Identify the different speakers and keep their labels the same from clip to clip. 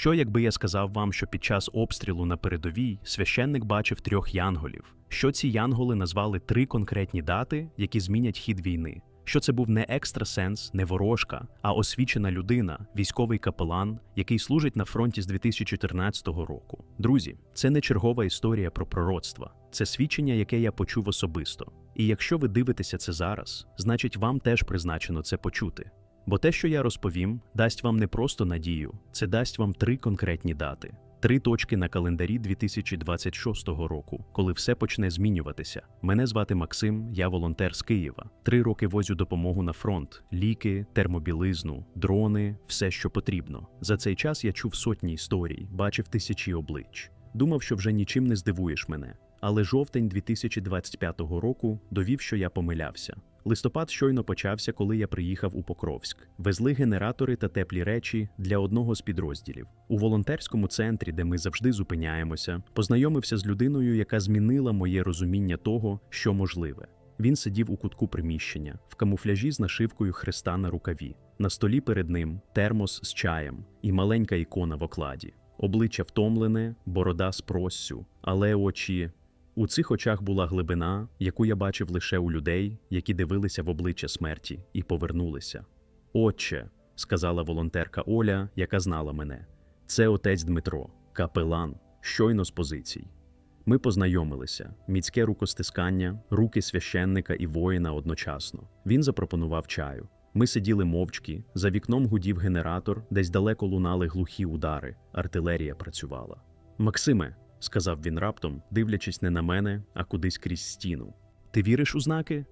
Speaker 1: Що, якби я сказав вам, що під час обстрілу на передовій священник бачив трьох янголів? Що ці янголи назвали три конкретні дати, які змінять хід війни? Що це був не екстрасенс, не ворожка, а освічена людина, військовий капелан, який служить на фронті з 2014 року. Друзі, це не чергова історія про пророцтва, це свідчення, яке я почув особисто. І якщо ви дивитеся це зараз, значить вам теж призначено це почути. Бо те, що я розповім, дасть вам не просто надію, це дасть вам три конкретні дати. Три точки на календарі 2026 року, коли все почне змінюватися. Мене звати Максим, я волонтер з Києва. Три роки возю допомогу на фронт: ліки, термобілизну, дрони, все, що потрібно. За цей час я чув сотні історій, бачив тисячі облич. Думав, що вже нічим не здивуєш мене. Але жовтень 2025 року довів, що я помилявся. Листопад щойно почався, коли я приїхав у Покровськ. Везли генератори та теплі речі для одного з підрозділів. У волонтерському центрі, де ми завжди зупиняємося, познайомився з людиною, яка змінила моє розуміння того, що можливе. Він сидів у кутку приміщення, в камуфляжі з нашивкою Христа на рукаві. На столі перед ним термос з чаєм і маленька ікона в окладі. Обличчя втомлене, борода з проссю, але очі у цих очах була глибина, яку я бачив лише у людей, які дивилися в обличчя смерті і повернулися. Отче, сказала волонтерка Оля, яка знала мене, це отець Дмитро, капелан, щойно з позицій. Ми познайомилися, міцьке рукостискання, руки священника і воїна одночасно. Він запропонував чаю. Ми сиділи мовчки, за вікном гудів генератор, десь далеко лунали глухі удари, артилерія працювала. Максиме, сказав він раптом, дивлячись не на мене, а кудись крізь стіну. Ти віриш у знаки?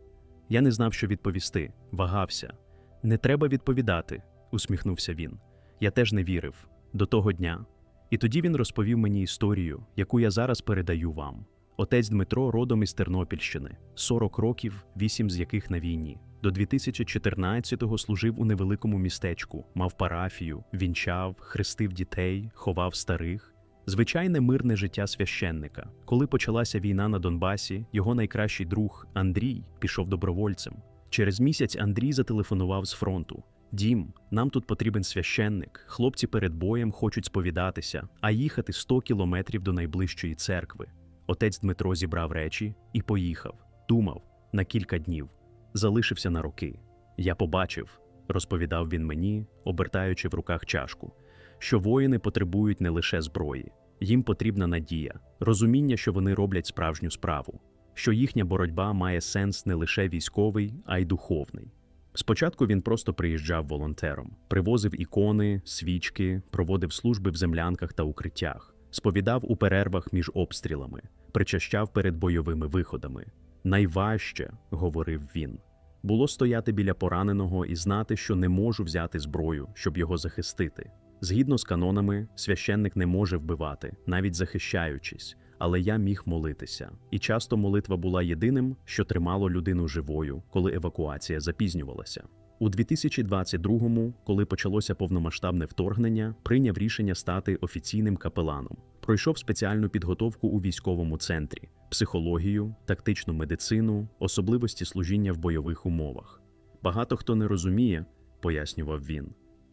Speaker 1: Я не знав, що відповісти, вагався. Не треба відповідати, усміхнувся він. Я теж не вірив до того дня. І тоді він розповів мені історію, яку я зараз передаю вам. Отець Дмитро родом із Тернопільщини, 40 років, 8 з яких на війні. До 2014-го служив у невеликому містечку, мав парафію, вінчав, хрестив дітей, ховав старих. Звичайне мирне життя священника. Коли почалася війна на Донбасі, його найкращий друг Андрій пішов добровольцем. Через місяць Андрій зателефонував з фронту. Дім, нам тут потрібен священник. Хлопці перед боєм хочуть сповідатися, а їхати 100 кілометрів до найближчої церкви. Отець Дмитро зібрав речі і поїхав. Думав на кілька днів. Залишився на роки. Я побачив, розповідав він мені, обертаючи в руках чашку, що воїни потребують не лише зброї, їм потрібна надія, розуміння, що вони роблять справжню справу, що їхня боротьба має сенс не лише військовий, а й духовний. Спочатку він просто приїжджав волонтером, привозив ікони, свічки, проводив служби в землянках та укриттях, сповідав у перервах між обстрілами, причащав перед бойовими виходами. Найважче, говорив він, було стояти біля пораненого і знати, що не можу взяти зброю, щоб його захистити. Згідно з канонами, священник не може вбивати, навіть захищаючись, але я міг молитися. І часто молитва була єдиним, що тримало людину живою, коли евакуація запізнювалася. У 2022-му, коли почалося повномасштабне вторгнення, прийняв рішення стати офіційним капеланом. Пройшов спеціальну підготовку у військовому центрі, психологію, тактичну медицину, особливості служіння в бойових умовах. Багато хто не розуміє, пояснював він,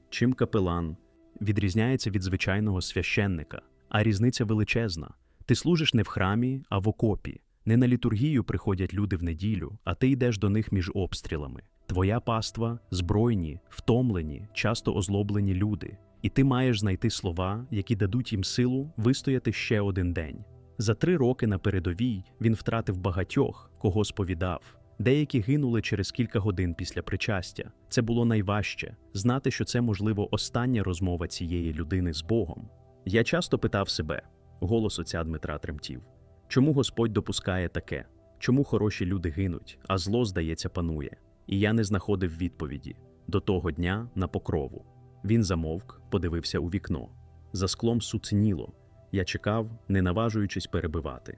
Speaker 1: чим капелан відрізняється від звичайного священника, а різниця величезна. Ти служиш не в храмі, а в окопі. Не на літургію приходять люди в неділю, а ти йдеш до них між обстрілами. Твоя паства збройні, втомлені, часто озлоблені люди, і ти маєш знайти слова, які дадуть їм силу вистояти ще один день. За три роки на передовій він втратив багатьох, кого сповідав. Деякі гинули через кілька годин після причастя. Це було найважче знати, що це, можливо, остання розмова цієї людини з Богом. Я часто питав себе, голос отця Дмитра тремтів, чому Господь допускає таке? Чому хороші люди гинуть, а зло, здається, панує? І я не знаходив відповіді до того дня на покрову. Він замовк, подивився у вікно. За склом суцніло. Я чекав, не наважуючись перебивати.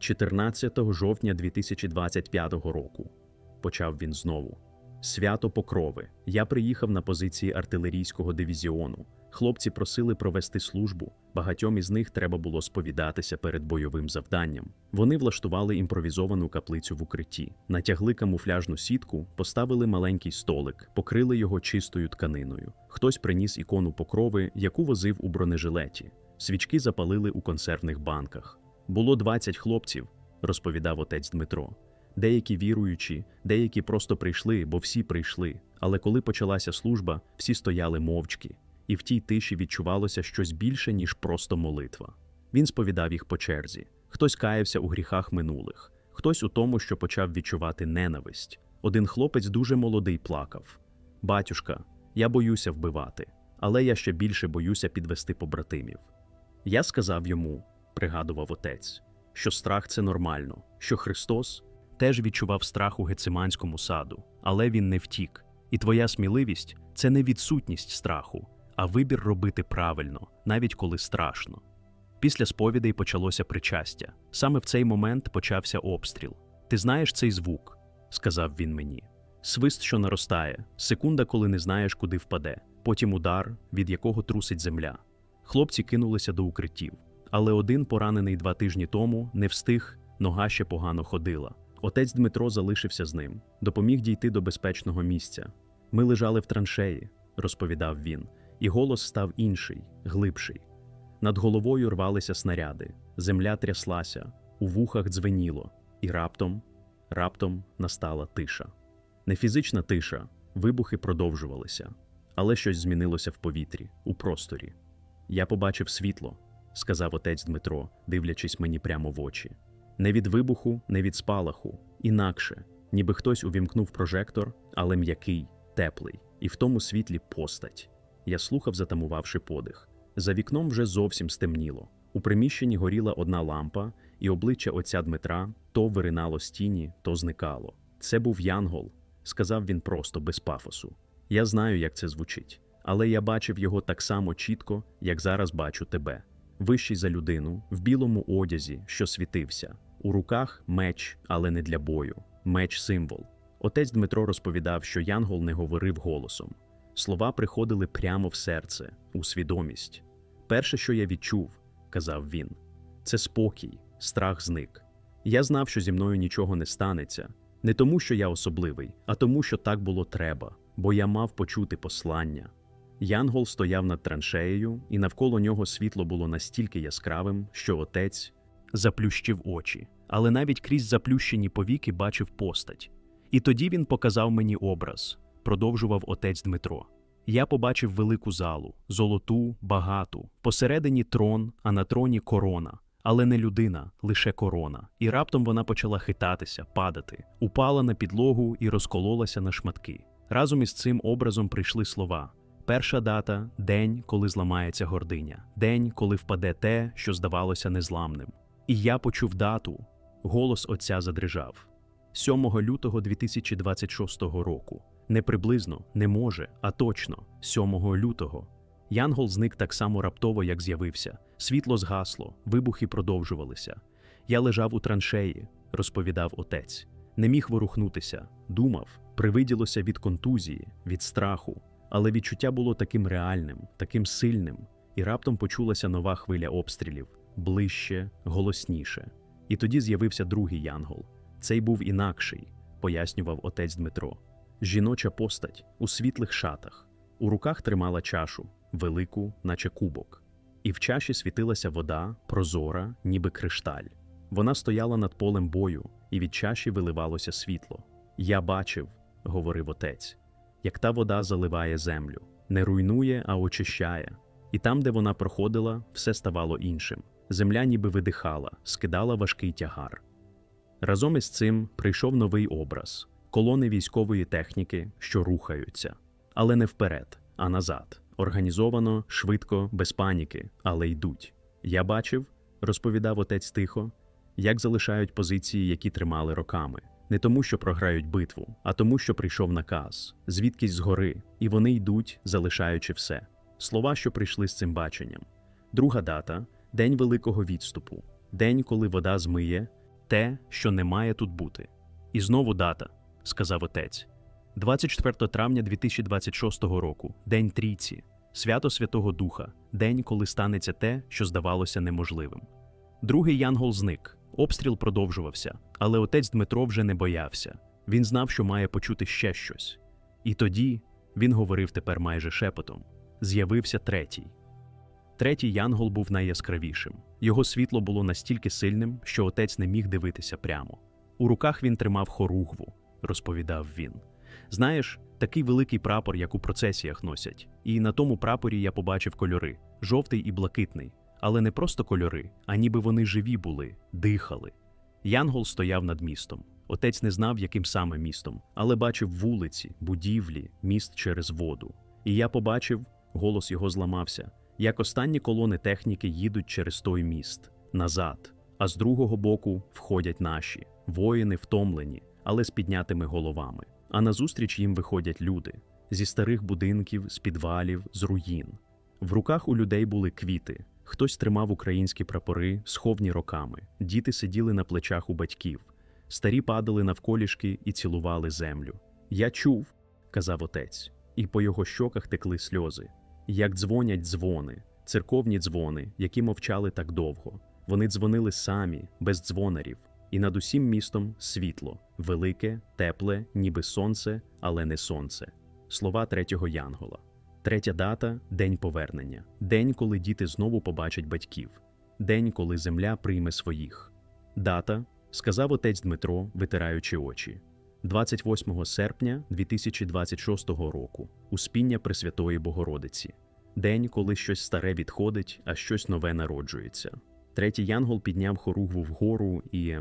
Speaker 1: 14 жовтня 2025 року. Почав він знову. Свято Покрови. Я приїхав на позиції артилерійського дивізіону. Хлопці просили провести службу. Багатьом із них треба було сповідатися перед бойовим завданням. Вони влаштували імпровізовану каплицю в укритті, натягли камуфляжну сітку, поставили маленький столик, покрили його чистою тканиною. Хтось приніс ікону покрови, яку возив у бронежилеті. Свічки запалили у консервних банках. Було 20 хлопців, розповідав отець Дмитро. Деякі віруючі, деякі просто прийшли, бо всі прийшли. Але коли почалася служба, всі стояли мовчки, і в тій тиші відчувалося щось більше, ніж просто молитва. Він сповідав їх по черзі. Хтось каявся у гріхах минулих, хтось у тому, що почав відчувати ненависть. Один хлопець дуже молодий плакав: Батюшка, я боюся вбивати, але я ще більше боюся підвести побратимів. Я сказав йому, пригадував отець, що страх це нормально, що Христос теж відчував страх у Гециманському саду, але він не втік. І твоя сміливість це не відсутність страху, а вибір робити правильно, навіть коли страшно. Після сповідей почалося причастя. Саме в цей момент почався обстріл. Ти знаєш цей звук, сказав він мені. Свист, що наростає, секунда, коли не знаєш, куди впаде, потім удар, від якого трусить земля. Хлопці кинулися до укриттів, але один, поранений два тижні тому, не встиг, нога ще погано ходила. Отець Дмитро залишився з ним, допоміг дійти до безпечного місця. Ми лежали в траншеї, розповідав він, і голос став інший, глибший. Над головою рвалися снаряди, земля тряслася, у вухах дзвеніло, і раптом, раптом настала тиша. Не фізична тиша, вибухи продовжувалися, але щось змінилося в повітрі, у просторі. Я побачив світло, сказав отець Дмитро, дивлячись мені прямо в очі. Не від вибуху, не від спалаху, інакше, ніби хтось увімкнув прожектор, але м'який, теплий, і в тому світлі постать. Я слухав, затамувавши подих. За вікном вже зовсім стемніло. У приміщенні горіла одна лампа, і обличчя отця Дмитра то виринало з тіні, то зникало. Це був Янгол, сказав він просто без пафосу. Я знаю, як це звучить, але я бачив його так само чітко, як зараз бачу тебе. Вищий за людину, в білому одязі, що світився, у руках меч, але не для бою, меч символ. Отець Дмитро розповідав, що Янгол не говорив голосом. Слова приходили прямо в серце, у свідомість. Перше, що я відчув, казав він, це спокій, страх зник. Я знав, що зі мною нічого не станеться, не тому, що я особливий, а тому, що так було треба, бо я мав почути послання. Янгол стояв над траншеєю, і навколо нього світло було настільки яскравим, що отець заплющив очі, але навіть крізь заплющені повіки бачив постать. І тоді він показав мені образ, продовжував отець Дмитро. Я побачив велику залу, золоту, багату, посередині трон, а на троні корона. Але не людина, лише корона. І раптом вона почала хитатися, падати, упала на підлогу і розкололася на шматки. Разом із цим образом прийшли слова. Перша дата день, коли зламається гординя, день, коли впаде те, що здавалося незламним. І я почув дату. Голос отця задрижав. 7 лютого 2026 року. Не приблизно, не може, а точно, 7 лютого. Янгол зник так само раптово, як з'явився. Світло згасло, вибухи продовжувалися. Я лежав у траншеї, розповідав отець. Не міг ворухнутися, думав, привиділося від контузії, від страху. Але відчуття було таким реальним, таким сильним, і раптом почулася нова хвиля обстрілів ближче, голосніше. І тоді з'явився другий янгол. Цей був інакший, пояснював отець Дмитро. Жіноча постать у світлих шатах, у руках тримала чашу, велику, наче кубок. І в чаші світилася вода, прозора, ніби кришталь. Вона стояла над полем бою, і від чаші виливалося світло. Я бачив, говорив отець, як та вода заливає землю, не руйнує, а очищає. І там, де вона проходила, все ставало іншим. Земля ніби видихала, скидала важкий тягар. Разом із цим прийшов новий образ колони військової техніки, що рухаються, але не вперед, а назад. Організовано, швидко, без паніки, але йдуть. Я бачив, розповідав отець тихо, як залишають позиції, які тримали роками. Не тому, що програють битву, а тому, що прийшов наказ, звідкись згори, і вони йдуть, залишаючи все. Слова, що прийшли з цим баченням. Друга дата день великого відступу, день, коли вода змиє те, що не має тут бути. І знову дата, сказав отець. 24 травня 2026 року, День трійці. свято Святого Духа, день, коли станеться те, що здавалося неможливим. Другий янгол зник, обстріл продовжувався, але отець Дмитро вже не боявся. Він знав, що має почути ще щось. І тоді він говорив тепер майже шепотом. З'явився третій. Третій янгол був найяскравішим. Його світло було настільки сильним, що отець не міг дивитися прямо. У руках він тримав хоругву, розповідав він. Знаєш, такий великий прапор, як у процесіях носять. І на тому прапорі я побачив кольори жовтий і блакитний. Але не просто кольори, а ніби вони живі були, дихали. Янгол стояв над містом. Отець не знав, яким саме містом, але бачив вулиці, будівлі, міст через воду. І я побачив, голос його зламався, як останні колони техніки їдуть через той міст назад, а з другого боку входять наші воїни втомлені, але з піднятими головами. А назустріч їм виходять люди зі старих будинків, з підвалів, з руїн. В руках у людей були квіти. Хтось тримав українські прапори, сховні роками. Діти сиділи на плечах у батьків. Старі падали навколішки і цілували землю. Я чув, казав отець, і по його щоках текли сльози. Як дзвонять дзвони, церковні дзвони, які мовчали так довго. Вони дзвонили самі, без дзвонарів, і над усім містом світло, велике, тепле, ніби сонце, але не сонце. Слова третього Янгола. Третя дата день повернення, день, коли діти знову побачать батьків, день, коли земля прийме своїх. Дата, сказав отець Дмитро, витираючи очі. 28 серпня 2026 року, Успіння Пресвятої Богородиці, день, коли щось старе відходить, а щось нове народжується. Третій янгол підняв хоругву вгору, і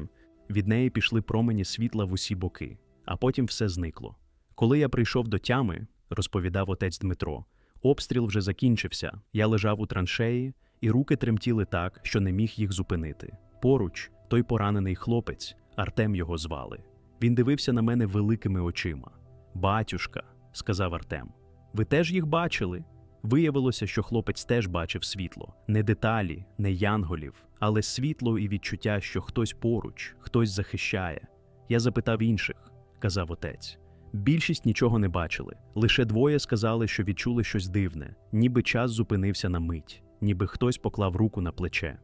Speaker 1: від неї пішли промені світла в усі боки, а потім все зникло. Коли я прийшов до тями, розповідав отець Дмитро, обстріл вже закінчився. Я лежав у траншеї, і руки тремтіли так, що не міг їх зупинити. Поруч той поранений хлопець, Артем його звали. Він дивився на мене великими очима. Батюшка, сказав Артем, ви теж їх бачили? Виявилося, що хлопець теж бачив світло, не деталі, не янголів, але світло і відчуття, що хтось поруч, хтось захищає. Я запитав інших, казав отець. Більшість нічого не бачили. Лише двоє сказали, що відчули щось дивне, ніби час зупинився на мить, ніби хтось поклав руку на плече.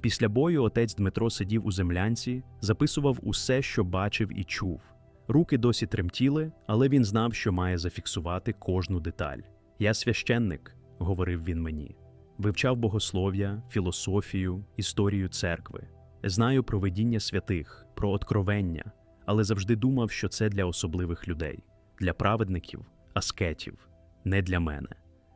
Speaker 1: Після бою отець Дмитро сидів у землянці, записував усе, що бачив і чув. Руки досі тремтіли, але він знав, що має зафіксувати кожну деталь. Я священник, говорив він мені, вивчав богослов'я, філософію, історію церкви. Знаю про видіння святих, про откровення, але завжди думав, що це для особливих людей, для праведників, аскетів, не для мене.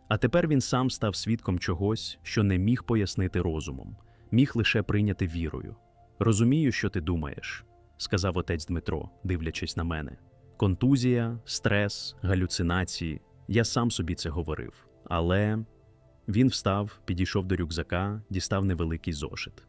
Speaker 1: А тепер він сам став свідком чогось, що не міг пояснити розумом, міг лише прийняти вірою. Розумію, що ти думаєш, сказав отець Дмитро, дивлячись на мене. Контузія, стрес, галюцинації. Я сам собі це говорив. Але він встав, підійшов до рюкзака, дістав невеликий зошит.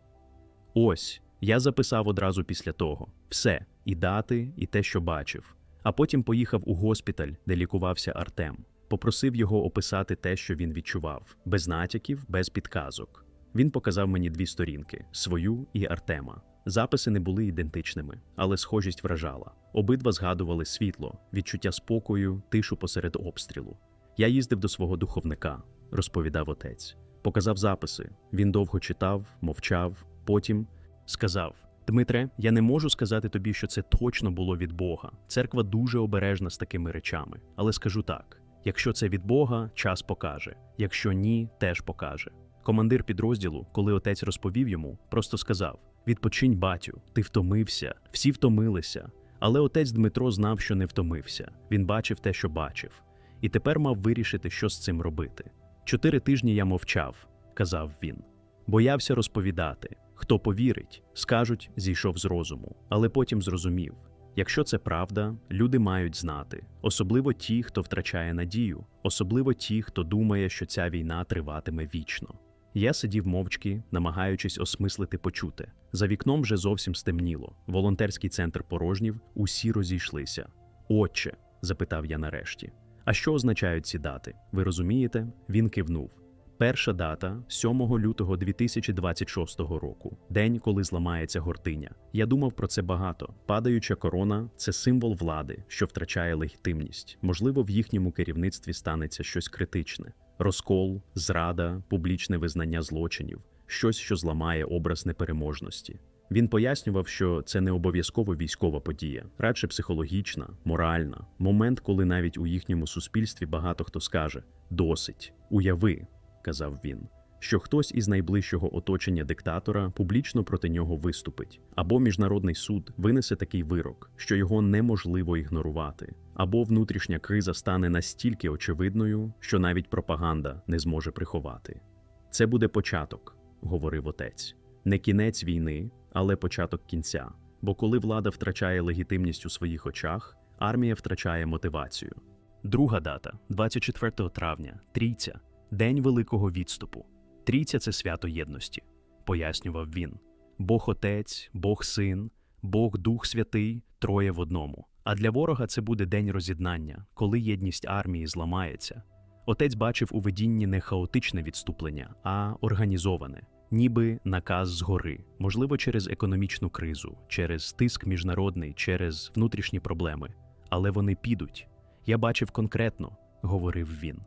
Speaker 1: Ось, я записав одразу після того все, і дати, і те, що бачив. А потім поїхав у госпіталь, де лікувався Артем. Попросив його описати те, що він відчував, без натяків, без підказок. Він показав мені дві сторінки свою і Артема. Записи не були ідентичними, але схожість вражала. Обидва згадували світло, відчуття спокою, тишу посеред обстрілу. Я їздив до свого духовника, розповідав отець. Показав записи. Він довго читав, мовчав, потім сказав: Дмитре, я не можу сказати тобі, що це точно було від Бога. Церква дуже обережна з такими речами. Але скажу так: якщо це від Бога, час покаже, якщо ні, теж покаже. Командир підрозділу, коли отець розповів йому, просто сказав: Відпочинь, батю, ти втомився, всі втомилися. Але отець Дмитро знав, що не втомився. Він бачив те, що бачив, і тепер мав вирішити, що з цим робити. Чотири тижні я мовчав, казав він. Боявся розповідати. Хто повірить, скажуть, зійшов з розуму, але потім зрозумів. Якщо це правда, люди мають знати, особливо ті, хто втрачає надію, особливо ті, хто думає, що ця війна триватиме вічно. Я сидів мовчки, намагаючись осмислити почуте. За вікном вже зовсім стемніло. Волонтерський центр порожнів, усі розійшлися. Отче, запитав я нарешті. А що означають ці дати? Ви розумієте? Він кивнув. Перша дата 7 лютого 2026 року, день, коли зламається гортиня. Я думав про це багато. Падаюча корона це символ влади, що втрачає легітимність. Можливо, в їхньому керівництві станеться щось критичне. розкол, зрада, публічне визнання злочинів, щось, що зламає образ непереможності. Він пояснював, що це не обов'язково військова подія, радше психологічна, моральна, момент, коли навіть у їхньому суспільстві багато хто скаже досить, уяви, казав він, що хтось із найближчого оточення диктатора публічно проти нього виступить, або міжнародний суд винесе такий вирок, що його неможливо ігнорувати, або внутрішня криза стане настільки очевидною, що навіть пропаганда не зможе приховати. Це буде початок, говорив отець, не кінець війни, але початок кінця. Бо коли влада втрачає легітимність у своїх очах, армія втрачає мотивацію. Друга дата 24 травня, трійця, день великого відступу. Трійця це свято єдності, пояснював він. Бог Отець, Бог Син, Бог Дух Святий, троє в одному. А для ворога це буде день роз'єднання, коли єдність армії зламається. Отець бачив у видінні не хаотичне відступлення, а організоване, ніби наказ згори, можливо, через економічну кризу, через тиск міжнародний, через внутрішні проблеми. Але вони підуть. Я бачив конкретно, говорив він.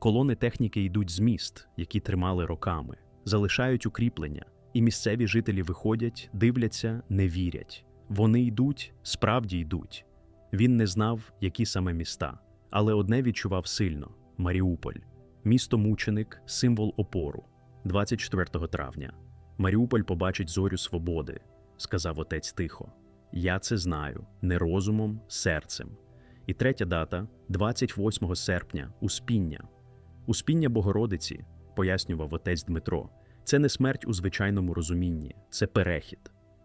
Speaker 1: Колони техніки йдуть з міст, які тримали роками, залишають укріплення, і місцеві жителі виходять, дивляться, не вірять. Вони йдуть, справді йдуть. Він не знав, які саме міста, але одне відчував сильно Маріуполь, місто мученик, символ опору. 24 травня. Маріуполь побачить зорю свободи, сказав отець тихо. Я це знаю не розумом, серцем. І третя дата 28 серпня, Успіння. Успіння Богородиці, пояснював отець Дмитро, це не смерть у звичайному розумінні, це перехід.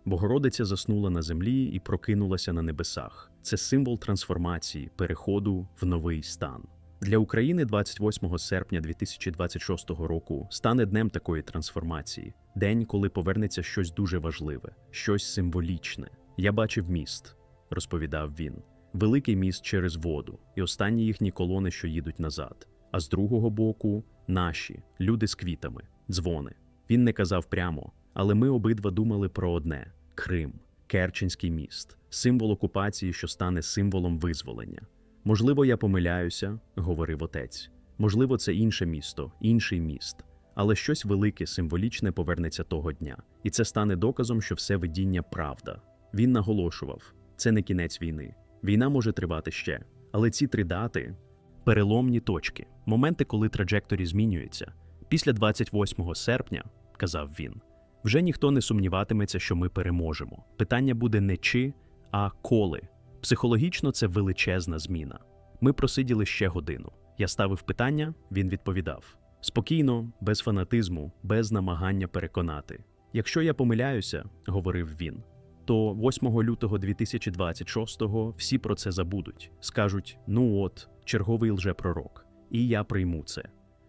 Speaker 1: Богородиця заснула на землі і прокинулася на небесах. Це символ трансформації, переходу в новий стан. Для України 28 серпня 2026 року стане днем такої трансформації, день, коли повернеться щось дуже важливе, щось символічне. Я бачив міст, розповідав він. Великий міст через воду, і останні їхні колони, що їдуть назад. А з другого боку наші люди з квітами, дзвони. Він не казав прямо, але ми обидва думали про одне: Крим, Керченський міст, символ окупації, що стане символом визволення. Можливо, я помиляюся, говорив отець. Можливо, це інше місто, інший міст, але щось велике, символічне повернеться того дня, і це стане доказом, що все видіння правда. Він наголошував: це не кінець війни. Війна може тривати ще, але ці три дати переломні точки, моменти, коли траджекторі змінюються. Після 28 серпня, казав він, вже ніхто не сумніватиметься, що ми переможемо. Питання буде не чи, а коли. Психологічно це величезна зміна. Ми просиділи ще годину. Я ставив питання, він відповідав спокійно, без фанатизму, без намагання переконати. Якщо я помиляюся, говорив він, то 8 лютого 2026-го всі про це забудуть, скажуть: ну от, черговий лжепророк, і я прийму це.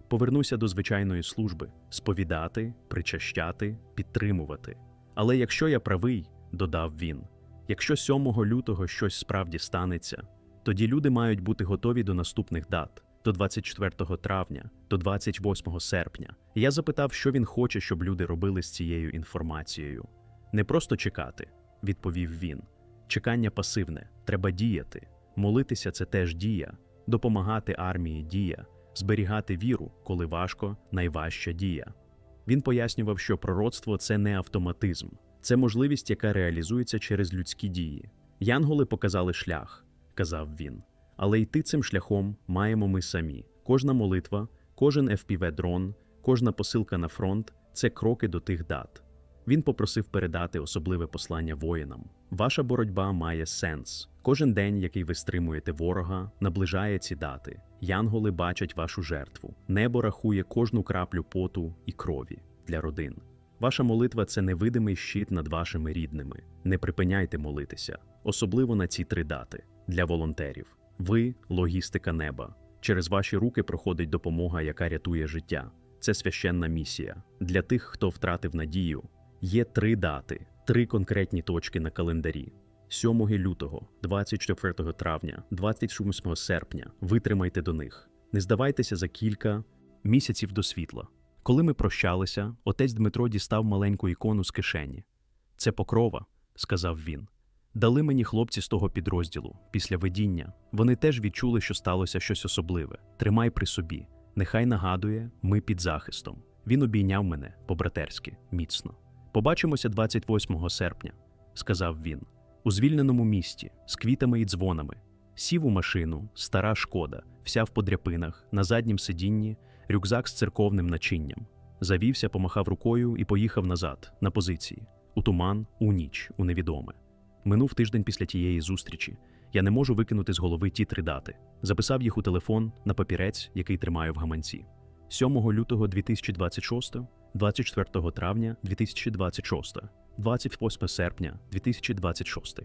Speaker 1: Повернуся до звичайної служби сповідати, причащати, підтримувати. Але якщо я правий, додав він, якщо 7 лютого щось справді станеться, тоді люди мають бути готові до наступних дат. До 24 травня, до 28 серпня. Я запитав, що він хоче, щоб люди робили з цією інформацією. Не просто чекати, відповів він. Чекання пасивне, треба діяти. Молитися це теж дія, допомагати армії дія, зберігати віру, коли важко, найважча дія. Він пояснював, що пророцтво це не автоматизм, це можливість, яка реалізується через людські дії. Янголи показали шлях, казав він. Але йти цим шляхом маємо ми самі. Кожна молитва, кожен FPV-дрон, кожна посилка на фронт це кроки до тих дат. Він попросив передати особливе послання воїнам. Ваша боротьба має сенс. Кожен день, який ви стримуєте ворога, наближає ці дати. Янголи бачать вашу жертву. Небо рахує кожну краплю поту і крові для родин. Ваша молитва це невидимий щит над вашими рідними. Не припиняйте молитися, особливо на ці три дати для волонтерів. Ви логістика неба. Через ваші руки проходить допомога, яка рятує життя. Це священна місія. Для тих, хто втратив надію, є три дати, три конкретні точки на календарі: 7 лютого, 24 травня, 28 серпня. Витримайте до них. Не здавайтеся за кілька місяців до світла. Коли ми прощалися, отець Дмитро дістав маленьку ікону з кишені. Це покрова, сказав він. Дали мені хлопці з того підрозділу після видіння. Вони теж відчули, що сталося щось особливе. Тримай при собі. Нехай нагадує, ми під захистом. Він обійняв мене по-братерськи, міцно. Побачимося 28 серпня, сказав він, у звільненому місті, з квітами і дзвонами. Сів у машину, стара шкода, вся в подряпинах, на заднім сидінні, рюкзак з церковним начинням. Завівся, помахав рукою і поїхав назад, на позиції, у туман, у ніч, у невідоме. Минув тиждень після тієї зустрічі. Я не можу викинути з голови ті три дати. Записав їх у телефон на папірець, який тримаю в гаманці. 7 лютого 2026, 24 травня 2026, 28 серпня 2026.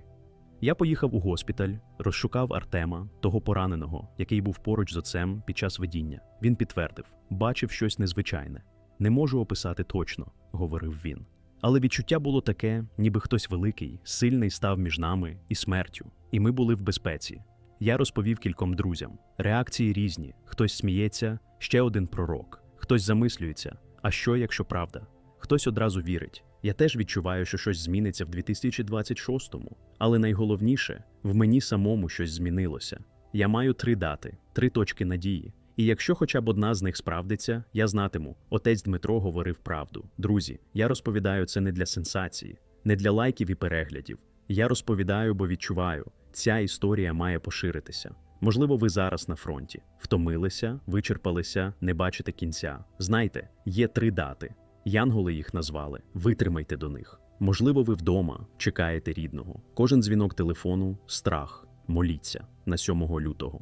Speaker 1: Я поїхав у госпіталь, розшукав Артема, того пораненого, який був поруч з отцем під час видіння. Він підтвердив, бачив щось незвичайне. Не можу описати точно, говорив він. Але відчуття було таке, ніби хтось великий, сильний став між нами і смертю, і ми були в безпеці. Я розповів кільком друзям. Реакції різні: хтось сміється, ще один пророк, хтось замислюється. А що, якщо правда? Хтось одразу вірить. Я теж відчуваю, що щось зміниться в 2026-му. Але найголовніше, в мені самому щось змінилося. Я маю три дати, три точки надії. І якщо хоча б одна з них справдиться, я знатиму, отець Дмитро говорив правду. Друзі, я розповідаю це не для сенсації, не для лайків і переглядів. Я розповідаю, бо відчуваю, ця історія має поширитися. Можливо, ви зараз на фронті, втомилися, вичерпалися, не бачите кінця. Знайте, є три дати. Янголи їх назвали. Витримайте до них. Можливо, ви вдома чекаєте рідного. Кожен дзвінок телефону страх. Моліться на 7 лютого.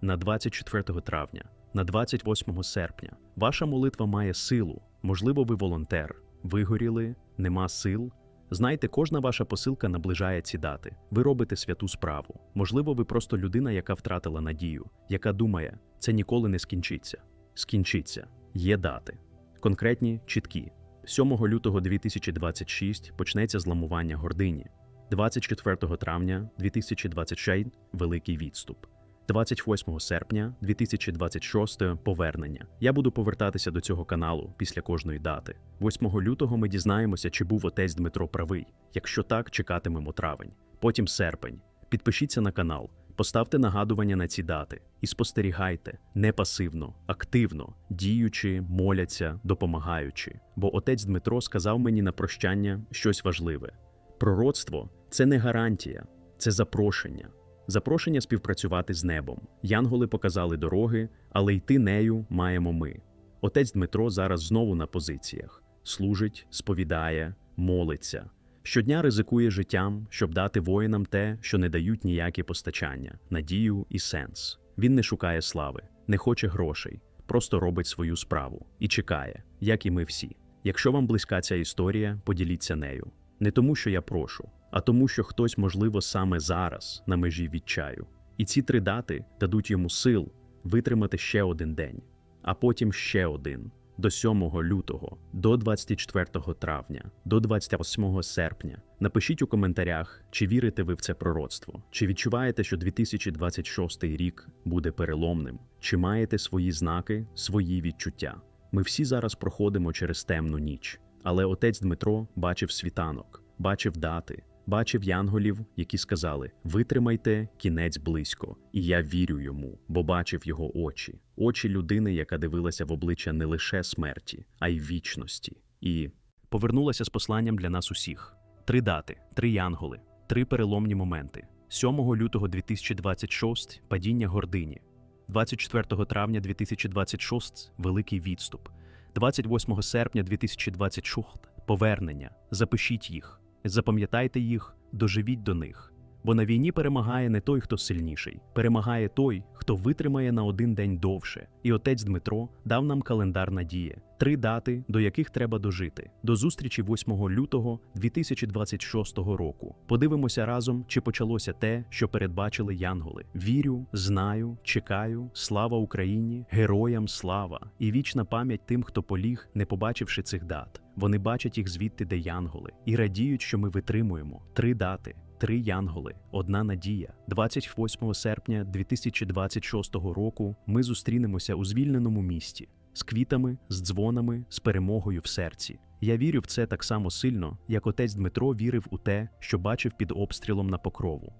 Speaker 1: На 24 травня, на 28 серпня. Ваша молитва має силу. Можливо, ви волонтер. Вигоріли, нема сил. Знайте, кожна ваша посилка наближає ці дати. Ви робите святу справу. Можливо, ви просто людина, яка втратила надію, яка думає, це ніколи не скінчиться. Скінчиться. Є дати. Конкретні, чіткі. 7 лютого 2026 почнеться зламування гордині. 24 травня 2026 великий відступ. 28 серпня 2026 повернення. Я буду повертатися до цього каналу після кожної дати. 8 лютого ми дізнаємося, чи був отець Дмитро правий. Якщо так, чекатимемо травень. Потім серпень. Підпишіться на канал, поставте нагадування на ці дати і спостерігайте не пасивно, активно, діючи, моляться, допомагаючи. Бо отець Дмитро сказав мені на прощання щось важливе. Пророцтво це не гарантія, це запрошення. Запрошення співпрацювати з небом. Янголи показали дороги, але йти нею маємо ми. Отець Дмитро зараз знову на позиціях: служить, сповідає, молиться. Щодня ризикує життям, щоб дати воїнам те, що не дають ніякі постачання, надію і сенс. Він не шукає слави, не хоче грошей, просто робить свою справу і чекає, як і ми всі. Якщо вам близька ця історія, поділіться нею. Не тому, що я прошу, а тому, що хтось, можливо, саме зараз на межі відчаю. І ці три дати дадуть йому сил витримати ще один день, а потім ще один до 7 лютого, до 24 травня, до 28 серпня. Напишіть у коментарях, чи вірите ви в це пророцтво, чи відчуваєте, що 2026 рік буде переломним, чи маєте свої знаки, свої відчуття. Ми всі зараз проходимо через темну ніч. Але отець Дмитро бачив світанок, бачив дати, бачив янголів, які сказали: Витримайте, кінець близько, і я вірю йому, бо бачив його очі, очі людини, яка дивилася в обличчя не лише смерті, а й вічності. І повернулася з посланням для нас усіх: три дати, три янголи, три переломні моменти. 7 лютого 2026 падіння гордині, 24 травня 2026 великий відступ. 28 серпня 2026 повернення. Запишіть їх, запам'ятайте їх, доживіть до них. Бо на війні перемагає не той, хто сильніший, перемагає той, хто витримає на один день довше. І отець Дмитро дав нам календар надії, три дати, до яких треба дожити. До зустрічі 8 лютого 2026 року. Подивимося разом, чи почалося те, що передбачили янголи. Вірю, знаю, чекаю, слава Україні, героям слава і вічна пам'ять тим, хто поліг, не побачивши цих дат. Вони бачать їх звідти, де янголи, і радіють, що ми витримуємо три дати. Три янголи, одна надія. 28 серпня 2026 року ми зустрінемося у звільненому місті з квітами, з дзвонами, з перемогою в серці. Я вірю в це так само сильно, як отець Дмитро вірив у те, що бачив під обстрілом на покрову.